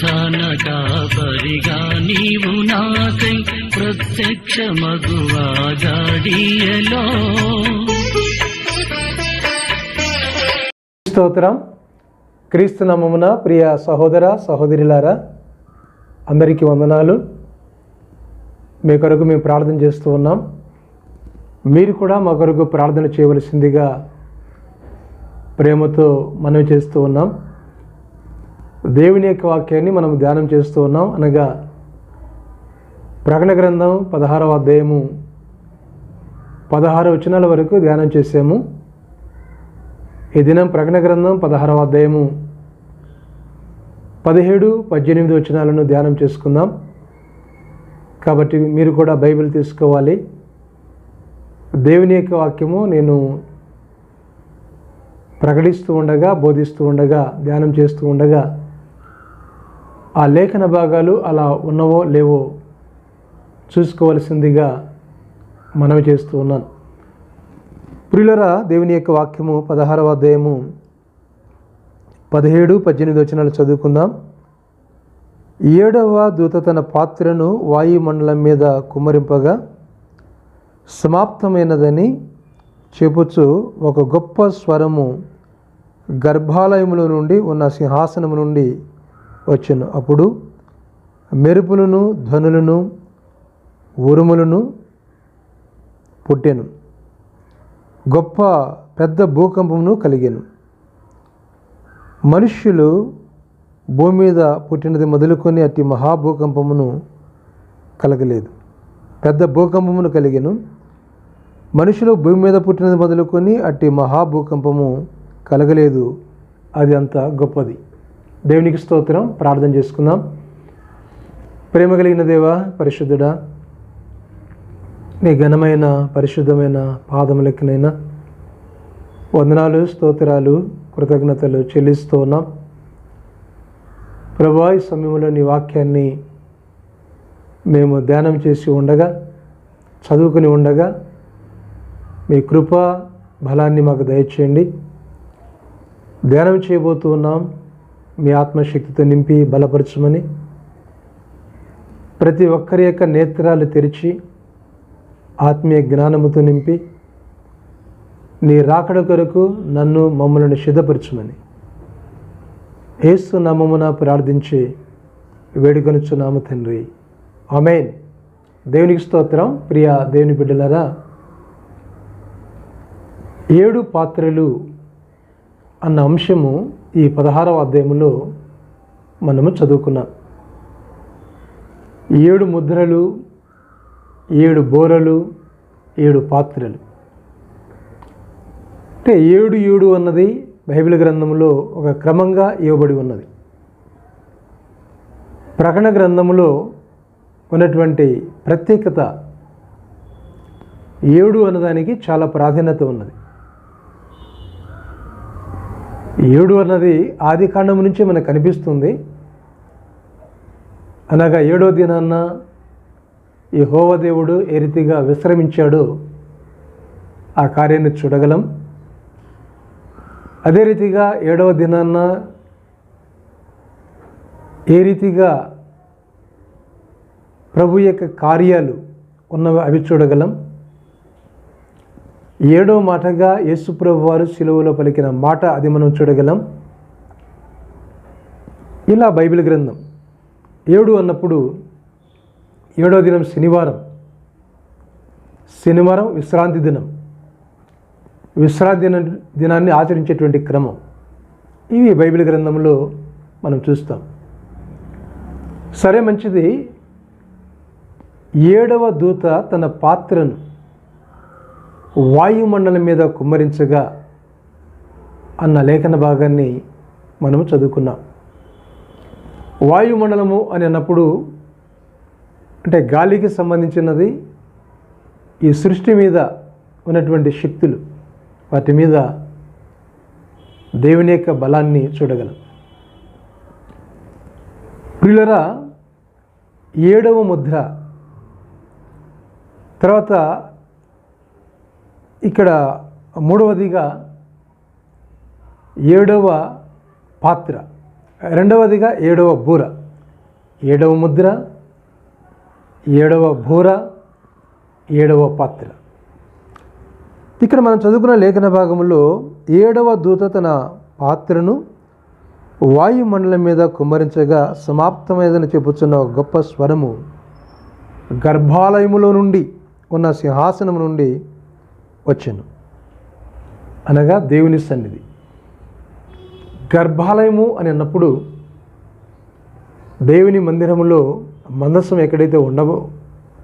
ప్రధాన కాపరిగా నీవు నాకై ప్రత్యక్ష మగువా జాడియలో స్తోత్రం క్రీస్తు నమమున ప్రియ సహోదర సహోదరులారా అందరికీ వందనాలు. మీ కొరకు మేము ప్రార్థన చేస్తూ ఉన్నాం. మీరు కూడా మా కొరకు ప్రార్థన చేయవలసిందిగా ప్రేమతో మనవి చేస్తూ ఉన్నాం. దేవుని యొక్క వాక్యాన్ని మనం ధ్యానం చేస్తూ ఉన్నాం. అనగా ప్రకటన గ్రంథం పదహారవ అధ్యాయము పదహారు వచనాల వరకు ధ్యానం చేసాము ఈ దినం ప్రకటన గ్రంథం పదహారవ అధ్యాయము పదిహేడు పద్దెనిమిది వచనాలను ధ్యానం చేసుకుందాం. కాబట్టి మీరు కూడా బైబిల్ తీసుకోవాలి. దేవుని యొక్క వాక్యము నేను ప్రకటిస్తూ ఉండగా బోధిస్తూ ఉండగా ధ్యానం చేస్తూ ఉండగా ఆ లేఖన భాగాలు అలా ఉన్నవో లేవో చూసుకోవలసిందిగా మనవి చేస్తూ ఉన్నాను. ప్రియులరా దేవుని యొక్క వాక్యము పదహారవ అధ్యాయము పదిహేడు పద్దెనిమిది వచనాలు చదువుకుందాం. ఏడవ దూత తన పాత్రను వాయుమండలం మీద కుమ్మరింపగా సమాప్తమైనదని చెప్పుచు ఒక గొప్ప స్వరము గర్భాలయములో నుండి ఉన్న సింహాసనము నుండి వచ్చును. అప్పుడు మెరుపులను ధ్వనులను ఉరుములను పుట్టెను. గొప్ప పెద్ద భూకంపమును కలిగాను. మనుష్యులు భూమి మీద పుట్టినది మొదలుకొని అట్టి మహాభూకంపమును కలగలేదు. పెద్ద భూకంపమును కలిగాను. మనుషులు భూమి మీద పుట్టినది మొదలుకొని అట్టి మహాభూకంపము కలగలేదు. అది అంత గొప్పది. దేవునికి స్తోత్రం. ప్రార్థన చేసుకుందాం. ప్రేమ కలిగిన దేవా పరిశుద్ధుడా నీ ఘనమైన పరిశుద్ధమైన పాదములకినైనా వందనాలు స్తోత్రాలు కృతజ్ఞతలు చెల్లిస్తూ ఉన్నాం. ప్రభా ఈ సమయంలో నీ వాక్యాన్ని మేము ధ్యానం చేసి ఉండగా చదువుకుని ఉండగా మీ కృప బలాన్ని మాకు దయచేయండి. ధ్యానం చేయబోతున్నాం మీ ఆత్మశక్తితో నింపి బలపరచమని ప్రతి ఒక్కరి యొక్క నేత్రాలు తెరిచి ఆత్మీయ జ్ఞానముతో నింపి నీ రాకడ కొరకు నన్ను మమ్మల్ని సిద్ధపరచమని. ఏసు నామమున ప్రార్థించి వేడుకొనుచున్నాము తండ్రి. అమెయిన్ దేవునికి స్తోత్రం. ప్రియ దేవుని బిడ్డలారా ఏడు పాత్రలు అన్న అంశము ఈ పదహారవ అధ్యాయంలో మనము చదువుకున్నాం. ఏడు ముద్రలు ఏడు బోరలు ఏడు పాత్రలు. అంటే ఏడు ఏడు అన్నది బైబిల్ గ్రంథంలో ఒక క్రమంగా ఇవ్వబడి ఉన్నది. ప్రకటన గ్రంథంలో ఉన్నటువంటి ప్రత్యేకత ఏడు అన్నదానికి చాలా ప్రాధాన్యత ఉన్నది. ఏడు అన్నది ఆది కాండం నుంచి మనకు కనిపిస్తుంది. అనగా ఏడో దినాన్న ఈ హోవదేవుడు ఏ రీతిగా విశ్రమించాడు ఆ కార్యాన్ని చూడగలం. అదే రీతిగా ఏడవ దినాన్న ఏ రీతిగా ప్రభు యొక్క కార్యాలు ఉన్నవి అవి చూడగలం. ఏడో మాటగా యేసుప్రభు వారు సిలువలో పలికిన మాట అది మనం చూడగలం. ఇలా బైబిల్ గ్రంథం ఏడు అన్నప్పుడు ఏడో దినం శనివారం. శనివారం విశ్రాంతి దినం. విశ్రాంతి దిన దినాన్ని ఆచరించేటువంటి క్రమం. ఇవి బైబిల్ గ్రంథంలో మనం చూస్తాం. సరే మంచిది. ఏడవ దూత తన పాత్రను వాయుమండలం మీద కుమ్మరించగా అన్న లేఖన భాగాన్ని మనము చదువుకున్నాం. వాయుమండలము అని అన్నప్పుడు అంటే గాలికి సంబంధించినది ఈ సృష్టి మీద ఉన్నటువంటి శక్తులు వాటి మీద దేవుని యొక్క బలాన్ని చూడగలం. ప్రియులరా ఏడవ ముద్ర తర్వాత ఇక్కడ మూడవదిగా ఏడవ పాత్ర రెండవదిగా ఏడవ బూర. ఏడవ ముద్ర ఏడవ బూర ఏడవ పాత్ర. ఇక్కడ మనం చదువుకున్న లేఖన భాగంలో ఏడవ దూత తన పాత్రను వాయుమండలం మీద కుమ్మరించగా సమాప్తమైందని చెప్పుచున్న ఒక గొప్ప స్వరము గర్భాలయములో నుండి ఉన్న సింహాసనం నుండి వచ్చాను. అనగా దేవుని సన్నిధి. గర్భాలయము అని అన్నప్పుడు దేవుని మందిరములో మందసం ఎక్కడైతే ఉండవో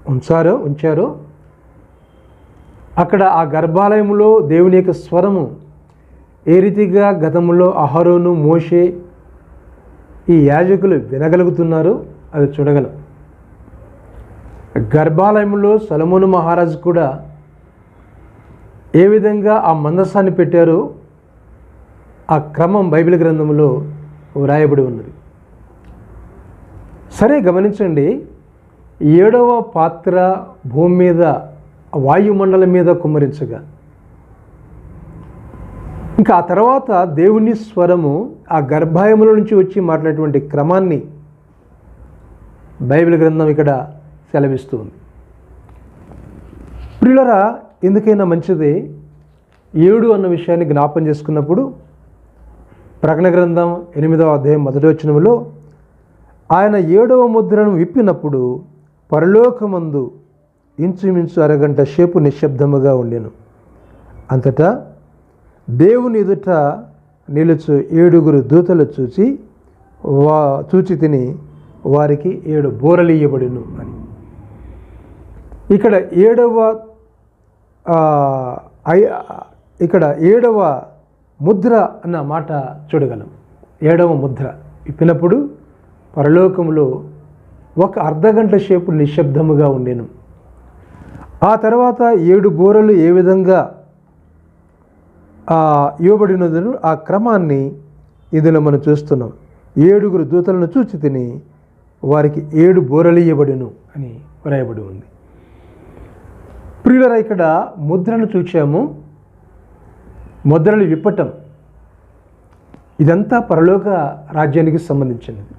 ఉంచారో ఉంచారో అక్కడ ఆ గర్భాలయంలో దేవుని యొక్క స్వరము ఏ రీతిగా గతంలో అహరోను మోషే ఈ యాజకులు వినగలుగుతున్నారు అది చూడగలం. గర్భాలయంలో సలమోను మహారాజు కూడా ఏ విధంగా ఆ మందస్సాన్ని పెట్టారో ఆ క్రమం బైబిల్ గ్రంథంలో వ్రాయబడి ఉన్నది. సరే గమనించండి ఏడవ పాత్ర భూమి మీద వాయుమండలం మీద కుమ్మరించగా. ఇంకా ఆ తర్వాత దేవుని స్వరము ఆ గర్భాయముల నుంచి వచ్చి మాట్లాడేటువంటి క్రమాన్ని బైబిల్ గ్రంథం ఇక్కడ సెలవిస్తూ ఉంది ప్రియులరా ఎందుకైనా మంచిది ఏడు అన్న విషయాన్ని జ్ఞాపం చేసుకున్నప్పుడు ప్రకటన గ్రంథం ఎనిమిదవ అధ్యాయం మొదటి వచనములో ఆయన ఏడవ ముద్రను విప్పినప్పుడు పరలోకమందు ఇంచుమించు అరగంట సేపు నిశ్శబ్దముగా ఉండెను. అంతటా దేవుని ఎదుట నిలుచు ఏడుగురు దూతలు చూచి వా చూచి తిని వారికి ఏడు బోరలు అని. ఇక్కడ ఏడవ ఇక్కడ ఏడవ ముద్ర అన్న మాట చూడగలం. ఏడవ ముద్ర. ఇప్పినప్పుడు పరలోకములో ఒక అర్ధగంట సేపు నిశ్శబ్దముగా ఉండెను. ఆ తర్వాత ఏడు బోరలు ఏ విధంగా ఆ ఇవ్వబడినదో ఆ క్రమాన్ని ఇందులో మనం చూస్తున్నాం. ఏడుగురు దూతలను చూచి తిని వారికి ఏడు బోరలు ఇవ్వబడిను అని వ్రాయబడి ఉంది. ప్రియులరా ఇక్కడ ముద్రను చూచాము. ముద్రలు విప్పటం. ఇదంతా పరలోక రాజ్యానికి సంబంధించినది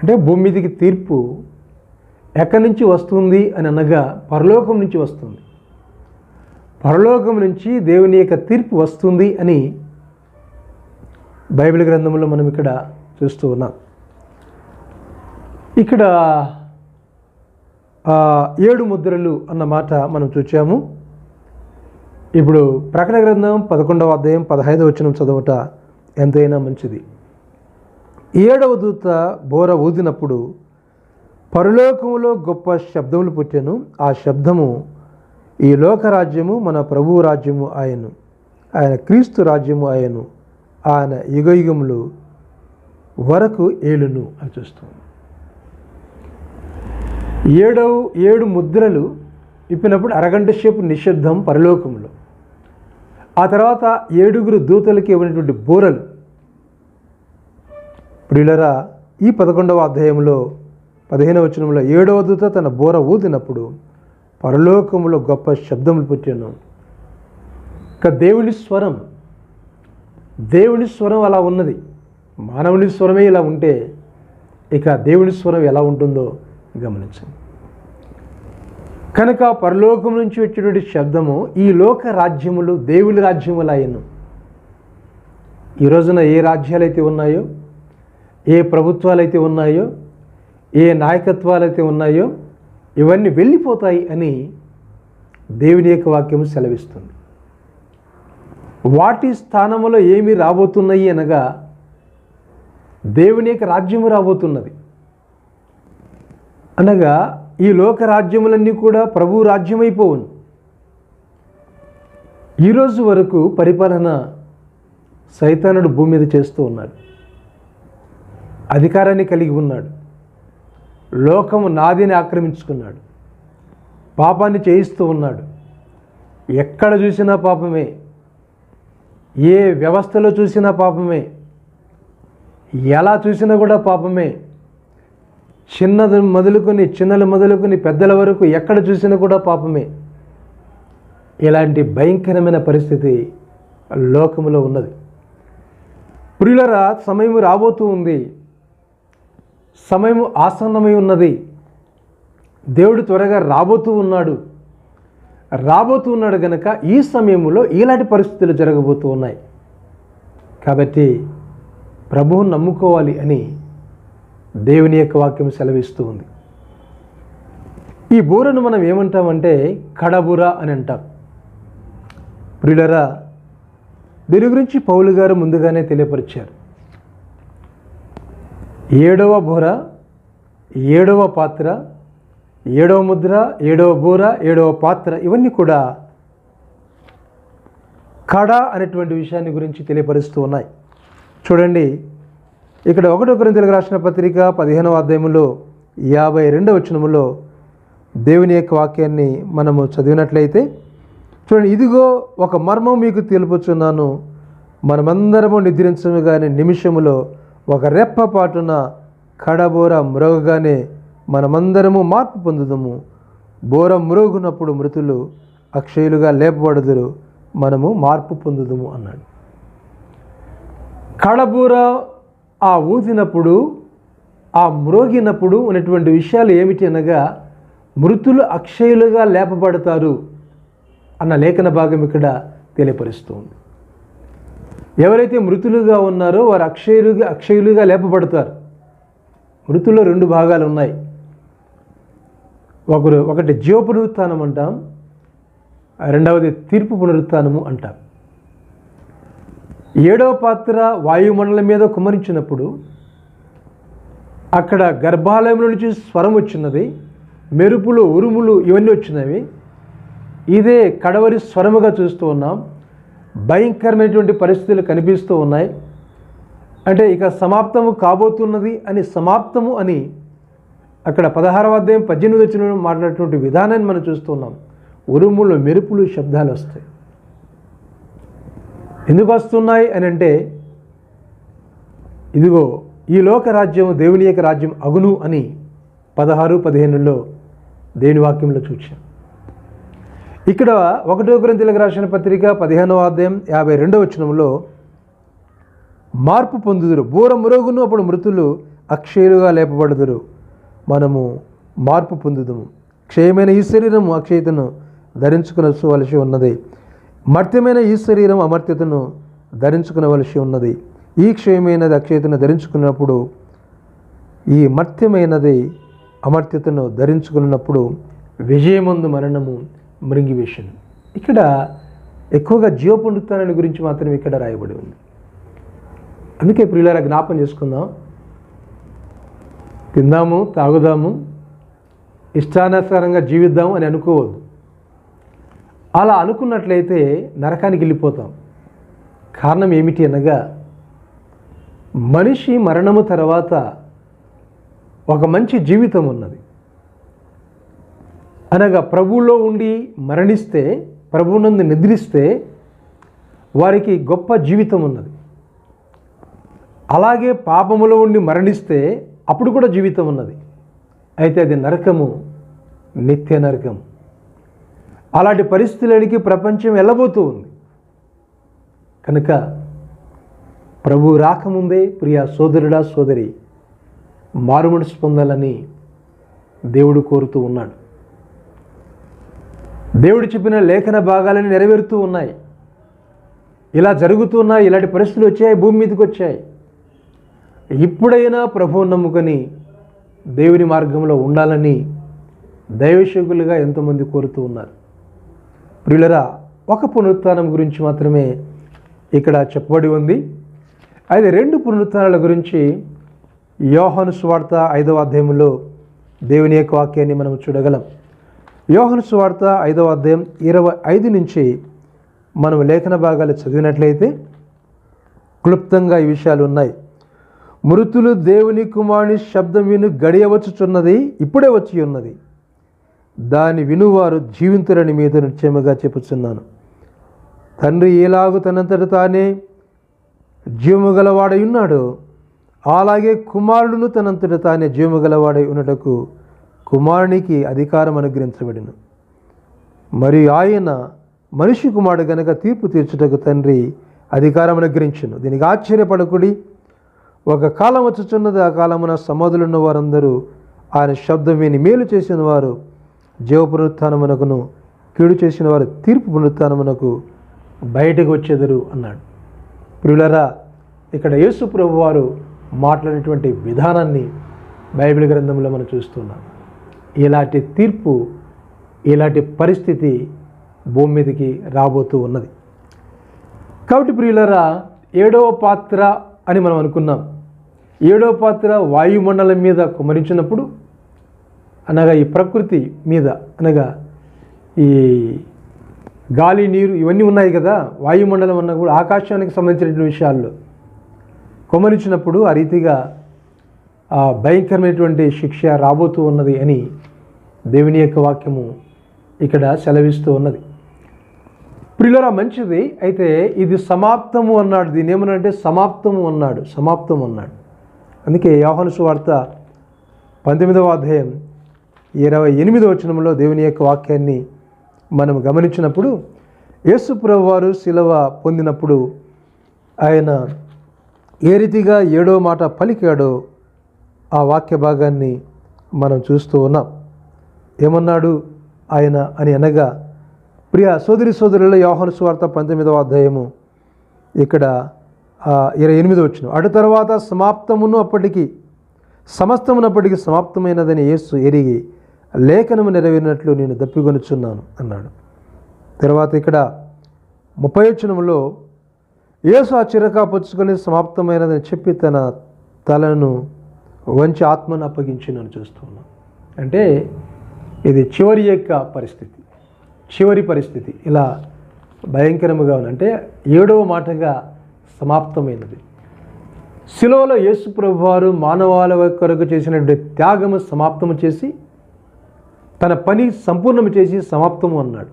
అంటే భూమి మీదకి తీర్పు ఎక్కడి నుంచి వస్తుంది అని అనగా పరలోకం నుంచి వస్తుంది. పరలోకం నుంచి దేవుని యొక్క తీర్పు వస్తుంది అని బైబిల్ గ్రంథంలో మనం ఇక్కడ చూస్తూ ఉన్నాం. ఇక్కడ ఏడు ముద్రలు అన్న మాట మనం చూచాము. ఇప్పుడు ప్రకటన గ్రంథం పదకొండవ అధ్యాయం పదహైదవ వచనం చదవట ఎంతైనా మంచిది. ఏడవ దూత బోర ఊదినప్పుడు పరలోకములో గొప్ప శబ్దములు పుట్టాను. ఆ శబ్దము ఈ లోకరాజ్యము మన ప్రభు రాజ్యము ఆయను ఆయన క్రీస్తు రాజ్యము ఆయను ఆయన యుగయుగములు వరకు ఏలును అని చూస్తుంది ఏడవ ఏడు ముద్రలు ఇప్పినప్పుడు అరగంట సేపు నిషిద్ధం పరలోకంలో. ఆ తర్వాత ఏడుగురు దూతలకి ఇవ్వనటువంటి బోరలు. ప్రియులరా ఈ పదకొండవ అధ్యాయంలో పదిహేనవ వచనంలో ఏడవ దూత తన బోర ఊదినప్పుడు పరలోకంలో గొప్ప శబ్దములు పుట్టాను ఇక దేవుని స్వరం దేవుని స్వరం అలా ఉన్నది. మానవుని స్వరమే ఇలా ఉంటే ఇక దేవుని స్వరం ఎలా ఉంటుందో గమనించండి. కనుక పరలోకం నుంచి వచ్చేటువంటి శబ్దము ఈ లోక రాజ్యములు దేవుని రాజ్యములయ్యను ఈ రోజున ఏ రాజ్యాలైతే ఉన్నాయో ఏ ప్రభుత్వాలైతే ఉన్నాయో ఏ నాయకత్వాలైతే ఉన్నాయో ఇవన్నీ వెళ్ళిపోతాయి అని దేవుని యొక్క వాక్యం సెలవిస్తుంది. వాటి స్థానములో ఏమి రాబోతున్నాయి అనగా దేవుని యొక్క రాజ్యము రాబోతున్నది. అనగా ఈ లోక రాజ్యములన్నీ కూడా ప్రభు రాజ్యమైపోవును. ఈరోజు వరకు పరిపాలన సైతానుడు భూమి మీద చేస్తూ ఉన్నాడు. అధికారాన్ని కలిగి ఉన్నాడు. లోకము నాదిని ఆక్రమించుకున్నాడు. పాపాన్ని చేయిస్తూ ఉన్నాడు. ఎక్కడ చూసినా పాపమే. ఏ వ్యవస్థలో చూసినా పాపమే. ఎలా చూసినా కూడా పాపమే. చిన్నది మొదలుకొని చిన్నలు మొదలుకొని పెద్దల వరకు ఎక్కడ చూసినా కూడా పాపమే. ఇలాంటి భయంకరమైన పరిస్థితి లోకములో ఉన్నది. ప్రియులరా సమయం రాబోతూ ఉంది. సమయం ఆసన్నమై ఉన్నది. దేవుడు త్వరగా రాబోతూ ఉన్నాడు. రాబోతూ ఉన్నాడు కనుక ఈ సమయంలో ఇలాంటి పరిస్థితులు జరగబోతూ ఉన్నాయి. కాబట్టి ప్రభువు నమ్ముకోవాలి అని దేవుని యొక్క వాక్యం సెలవిస్తూ ఉంది. ఈ బూరను మనం ఏమంటామంటే కడబుర అని అంటాం. ప్రియులరా దీని గురించి పౌలు గారు ముందుగానే తెలియపరిచారు. ఏడవ బూర ఏడవ పాత్ర ఏడవ ముద్ర ఏడవ బూర ఏడవ పాత్ర ఇవన్నీ కూడా కడ అనేటువంటి విషయాన్ని గురించి తెలియపరుస్తూ ఉన్నాయి. చూడండి ఇక్కడ ఒకటో కొరింథీయులకు రాసిన పత్రిక పదిహేనవ అధ్యాయంలో యాభై రెండవ వచనములో దేవుని యొక్క వాక్యాన్ని మనము చదివినట్లయితే చూడండి ఇదిగో ఒక మర్మం మీకు తెలుపుచున్నాను. మనమందరము నిద్రించము కానీ నిమిషములో ఒక రెప్ప పాటున కడబోర మ్రోగగానే మనమందరము మార్పు పొందుదము. బోర మ్రోగునప్పుడు మృతులు అక్షయులుగా లేపబడుదురు మనము మార్పు పొందుదము అన్నాడు. కడబూర ఆ ఊదినప్పుడు ఆ మ్రోగినప్పుడు ఉన్నటువంటి విషయాలు ఏమిటి అనగా మృతులు అక్షయులుగా లేపబడతారు అన్న లేఖన భాగం ఇక్కడ తెలియపరుస్తుంది. ఎవరైతే మృతులుగా ఉన్నారో వారు అక్షయులుగా అక్షయులుగా లేపబడతారు. మృతుల్లో రెండు భాగాలు ఉన్నాయి. ఒకరు ఒకటి జీవ పునరుత్థానం అంటాం రెండవది తీర్పు పునరుత్థానము అంటాం. ఏడవ పాత్ర వాయుమండలం మీద కుమరించినప్పుడు అక్కడ గర్భాలయం నుంచి స్వరం వచ్చినది మెరుపులు ఉరుములు ఇవన్నీ వచ్చినవి. ఇదే కడవరి స్వరముగా చూస్తూ ఉన్నాం. భయంకరమైనటువంటి పరిస్థితులు కనిపిస్తూ ఉన్నాయి. అంటే ఇక సమాప్తము కాబోతున్నది అని సమాప్తము అని అక్కడ పదహారవ అధ్యాయం పద్దెనిమిది వచ్చిన మాట్లాడినటువంటి విధానాన్ని మనం చూస్తున్నాం ఉరుములు మెరుపులు శబ్దాలు వస్తాయి. ఎందుకు వస్తున్నాయి అని అంటే ఇదిగో ఈ లోక రాజ్యం దేవుని యొక్క రాజ్యం అగును అని పదహారు పదిహేనులో దేవుని వాక్యంలో చూచాం. ఇక్కడ ఒకటో గ్రంథులకు రాసిన పత్రిక పదిహేనవ అధ్యాయం యాభై రెండవ వచనంలో మార్పు పొందుదురు. బూర మురుగును అప్పుడు మృతులు అక్షయులుగా లేపబడుదురు. మనము మార్పు పొందుదుము. క్షయమైన ఈ శరీరము అక్షయతను ధరించుకునవలసి ఉన్నది. మర్త్యమైన ఈ శరీరం అమర్త్యతను ధరించుకునవలసి ఉన్నది. ఈ క్షయమైనది అక్షయతను ధరించుకున్నప్పుడు ఈ మర్త్యమైనది అమర్త్యతను ధరించుకున్నప్పుడు విజయమందు మరణము మృంగివేషన్ ఇక్కడ ఎక్కువగా జీవ పునరుత్థానాన్ని గురించి మాత్రం ఇక్కడ రాయబడి ఉంది. అందుకే ప్రియులారా జ్ఞాపం చేసుకుందాం. తిందాము తాగుదాము ఇష్టానుసారంగా జీవిద్దాం అని అనుకోవద్దు. అలా అనుకున్నట్లయితే నరకానికి వెళ్ళిపోతాం. కారణం ఏమిటి అనగా మనిషి మరణము తర్వాత ఒక మంచి జీవితం ఉన్నది. అనగా ప్రభువులో ఉండి మరణిస్తే ప్రభువునందు నిద్రిస్తే వారికి గొప్ప జీవితం ఉన్నది. అలాగే పాపములో ఉండి మరణిస్తే అప్పుడు కూడా జీవితం ఉన్నది. అయితే అది నరకము నిత్య నరకం. అలాంటి పరిస్థితులకి ప్రపంచం వెళ్ళబోతూ ఉంది. కనుక ప్రభు రాకముందే ప్రియ సోదరుడా సోదరి మారుమనసు పొందాలని దేవుడు కోరుతూ ఉన్నాడు. దేవుడు చెప్పిన లేఖన భాగాలని నెరవేరుతూ ఉన్నాయి. ఇలా జరుగుతున్నాయి ఇలాంటి పరిస్థితులు వచ్చాయి భూమి మీదకి వచ్చాయి. ఇప్పుడైనా ప్రభువు నమ్ముకొని దేవుని మార్గంలో ఉండాలని దైవశకులుగా ఎంతోమంది కోరుతూ ఉన్నారు. ప్రియులరా ఒక పునరుత్నం గురించి మాత్రమే ఇక్కడ చెప్పబడి ఉంది. అయితే రెండు పునరుత్నాల గురించి యోహను స్వార్త ఐదవ అధ్యాయంలో దేవుని యొక్క వాక్యాన్ని మనం చూడగలం. యోహను స్వార్త ఐదవ అధ్యాయం ఇరవై ఐదు నుంచి మనం లేఖన భాగాలు చదివినట్లయితే క్లుప్తంగా ఈ విషయాలు ఉన్నాయి. మృతులు దేవుని కుమారుని శబ్దం విను గడియవచ్చుచున్నది ఇప్పుడే వచ్చి ఉన్నది. దాని వినువారు జీవింతురని మీద నిత్యముగా చెప్పుచున్నాను. తండ్రి ఎలాగు తనంతట తానే జీవము గలవాడై ఉన్నాడు అలాగే కుమారుడును తనంతట తానే జీవము గలవాడై ఉన్నటకు కుమారునికి అధికారం అనుగ్రహించబడిను. మరియు ఆయన మనిషి కుమారుడు గనక తీర్పు తీర్చుటకు తండ్రి అధికారం అనుగ్రహించును. దీనికి ఆశ్చర్యపడకుడి. ఒక కాలం వచ్చుచున్నది ఆ కాలమున సమాధులున్న వారందరూ ఆయన శబ్దం విని మేలు చేసిన వారు జీవ పునరుత్నమునకును కీడు చేసిన వారు తీర్పు పునరుత్నమునకు బయటకు వచ్చేదరు అన్నాడు. ప్రియులరా ఇక్కడ యేసు ప్రభు వారు మాట్లాడినటువంటి విధానాన్ని బైబిల్ గ్రంథంలో మనం చూస్తున్నాం. ఇలాంటి తీర్పు ఇలాంటి పరిస్థితి భూమి మీదకి రాబోతూ ఉన్నది. కాబట్టి ప్రియులరా ఏడవ పాత్ర అని మనం అనుకున్నాం. ఏడవ పాత్ర వాయుమండలం మీద కుమరించినప్పుడు అనగా ఈ ప్రకృతి మీద అనగా ఈ గాలి నీరు ఇవన్నీ ఉన్నాయి కదా వాయుమండలం అన్న కూడా ఆకాశానికి సంబంధించినటువంటి విషయాల్లో. కొమరించినప్పుడు ఆ రీతిగా ఆ భయంకరమైనటువంటి శిక్ష రాబోతూ ఉన్నది అని దేవుని యొక్క వాక్యము ఇక్కడ సెలవిస్తూ ఉన్నది. ప్రియులరా మంచిది. అయితే ఇది సమాప్తము అన్నాడు. దీని ఏమనంటే సమాప్తము అన్నాడు. సమాప్తం అన్నాడు. అందుకే యోహను సువార్త పంతొమ్మిదవ అధ్యాయం ఇరవై ఎనిమిదో వచనంలో దేవుని యొక్క వాక్యాన్ని మనం గమనించినప్పుడు యేసుప్రభు వారు శిలవ పొందినప్పుడు ఆయన ఏ రీతిగా ఏడో మాట పలికాడో ఆ వాక్య భాగాన్ని మనం చూస్తూ ఉన్నాం. ఏమన్నాడు? ఆయన అని అనగా ప్రియ సోదరి సోదరుల యోహన సువార్త పంతొమ్మిదవ అధ్యాయము ఇక్కడ ఇరవై ఎనిమిది వచ్చిన అటు తర్వాత సమాప్తమును అప్పటికి సమస్తమునప్పటికీ సమాప్తమైనదని యేసు ఎరిగి లేఖనము నెరవేరినట్లు నేను దప్పిగొనుచున్నాను అన్నాడు. తర్వాత ఇక్కడ ముప్పై వచనములో యేసు ఆ చిరకా పుచ్చుకొని సమాప్తమైనదని చెప్పి తన తలను వంచి ఆత్మను అప్పగించినని చూస్తున్నాం. అంటే ఇది చివరి యొక్క పరిస్థితి. చివరి పరిస్థితి. ఇలా భయంకరముగా ఉందంటే అంటే ఏడవ మాటగా సమాప్తమైనది. శిలోలో యేసు ప్రభువారు మానవాల మానవాళి కొరకు చేసినటువంటి త్యాగము సమాప్తము చేసి తన పని సంపూర్ణము చేసి సమాప్తము అన్నాడు.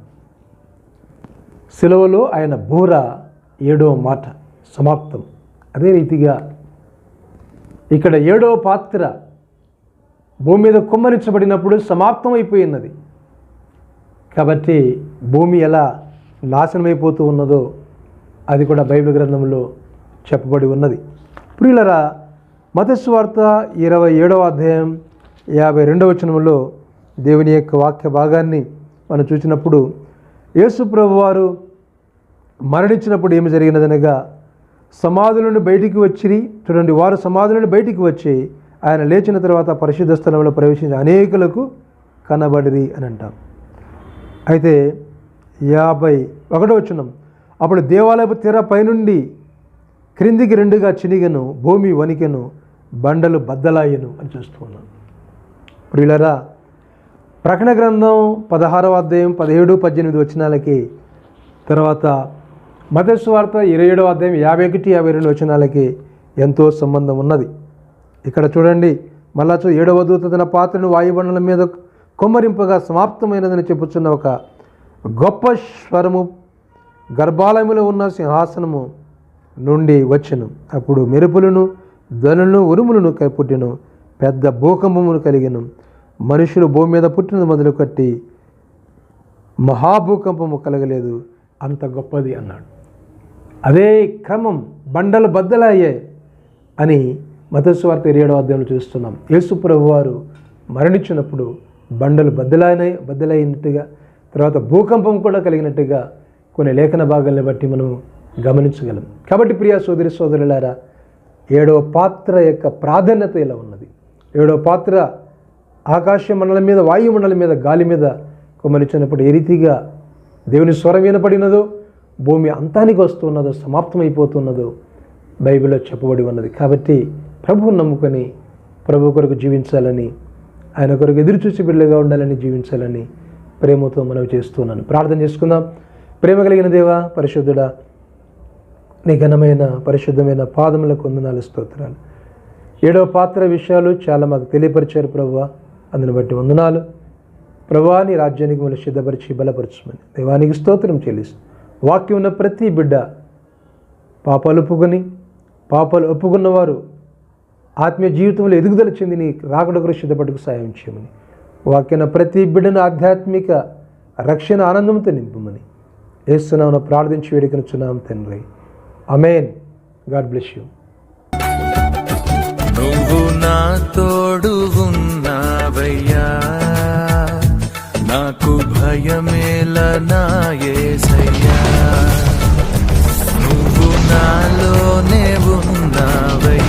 సెలవులో ఆయన బూర ఏడవ మాట సమాప్తం. అదే రీతిగా ఇక్కడ ఏడవ పాత్ర భూమి మీద కుమ్మరించబడినప్పుడు సమాప్తం అయిపోయినది కాబట్టి భూమి ఎలా నాశనమైపోతూ ఉన్నదో అది కూడా బైబిల్ గ్రంథంలో చెప్పబడి ఉన్నది. ప్రియులరా మతస్వార్త ఇరవై ఏడవ అధ్యాయం యాభై రెండవ వచనంలో దేవుని యొక్క వాక్య భాగాన్ని మనం చూసినప్పుడు యేసు ప్రభు వారు మరణించినప్పుడు ఏమి జరిగినదనగా సమాధులను బయటికి వచ్చిరి చూడండి వారు సమాధులను బయటికి వచ్చి ఆయన లేచిన తర్వాత పరిశుద్ధ స్థలంలో ప్రవేశించి అనేకులకు కనబడిరి అని అంటాం అయితే యాభై ఒకటో వచనం అప్పుడు దేవాలయపు తీర పైనుండి క్రిందికి రెండుగా చినిగను భూమి వణికెను బండలు బద్దలాయను అని చూస్తూ ఉన్నాం. ప్రియులరా ప్రకటన గ్రంథం పదహారవ అధ్యాయం పదిహేడు పద్దెనిమిది వచనాలకి తర్వాత మతస్వార్త ఇరవై ఏడవ అధ్యాయం యాభై ఒకటి యాభై రెండు వచనాలకి ఎంతో సంబంధం ఉన్నది. ఇక్కడ చూడండి మళ్ళా చూ ఏడవ దూత తన పాత్రను వాయుబండలం మీద కొమ్మరింపగా సమాప్తమైనదని చెప్పుచున్న ఒక గొప్ప స్వరము గర్భాలయములో ఉన్న సింహాసనము నుండి వచ్చెను. అప్పుడు మెరుపులను ధ్వనులను ఉరుములను క- పెద్ద భూకంపమును కలిగెను. మనుషులు భూమి మీద పుట్టినది మొదలు కట్టి మహాభూకంపము కలగలేదు. అంత గొప్పది అన్నాడు. అదే క్రమం బండలు బద్దలయ్యాయి అని మతస్వార్త ఏడవ అధ్యాయంలో చూస్తున్నాం. యేసు ప్రభు వారు మరణించినప్పుడు బండలు బద్దలైనాయి బద్దలైనట్టుగా తర్వాత భూకంపం కూడా కలిగినట్టుగా కొన్ని లేఖన భాగాలను బట్టి మనం గమనించగలం. కాబట్టి ప్రియా సోదరి సోదరులారా ఏడవ పాత్ర యొక్క ప్రాధాన్యత ఇలా ఉన్నది. ఏడవ పాత్ర ఆకాశ మండలం మీద వాయుమండలం మీద గాలి మీద కుమరిచినప్పుడు ఏ రీతిగా దేవుని స్వరం వినపడినదో భూమి అంతానికి వస్తున్నదో సమాప్తమైపోతున్నదో బైబిల్లో చెప్పబడి ఉన్నది. కాబట్టి ప్రభువును నమ్ముకొని ప్రభు కొరకు జీవించాలని ఆయన కొరకు ఎదురు చూసి బిడ్డగా ఉండాలని జీవించాలని ప్రేమతో మనవి చేస్తున్నాను. ప్రార్థన చేసుకుందాం. ప్రేమ కలిగిన దేవా పరిశుద్ధుడా నీ ఘనమైన పరిశుద్ధమైన పాదములకు వందనాలు స్తోత్రాలు. ఏడవ పాత్ర విషయాలు చాలా మాకు తెలియపరిచారు ప్రభు అందుని బట్టి వందనాలు. ప్రభాని రాజ్యానికి మనం సిద్ధపరిచి బలపరచమని. దేవానికి స్తోత్రం చెల్లిస్తూ. వాక్యం ఉన్న ప్రతి బిడ్డ పాపాలు ఒప్పుకొని పాపాలు ఒప్పుకున్నవారు ఆత్మీయ జీవితంలో ఎదుగుదల చెంది నీ రాకడ కూడా సిద్ధపట్టుకు సాయం చేయమని. వాక్యన ప్రతి బిడ్డను ఆధ్యాత్మిక రక్షణ ఆనందంతో నింపమని. వేస్తున్నామని ప్రార్థించి వేడుకనుచున్నాం తండ్రి. Amen God bless you. నువ్వు నా తోడు ఏసయ్యా నాకు భయమేల నా ఏసయ్యా? నువ్వు నాలోనే ఉన్నావయ్యా.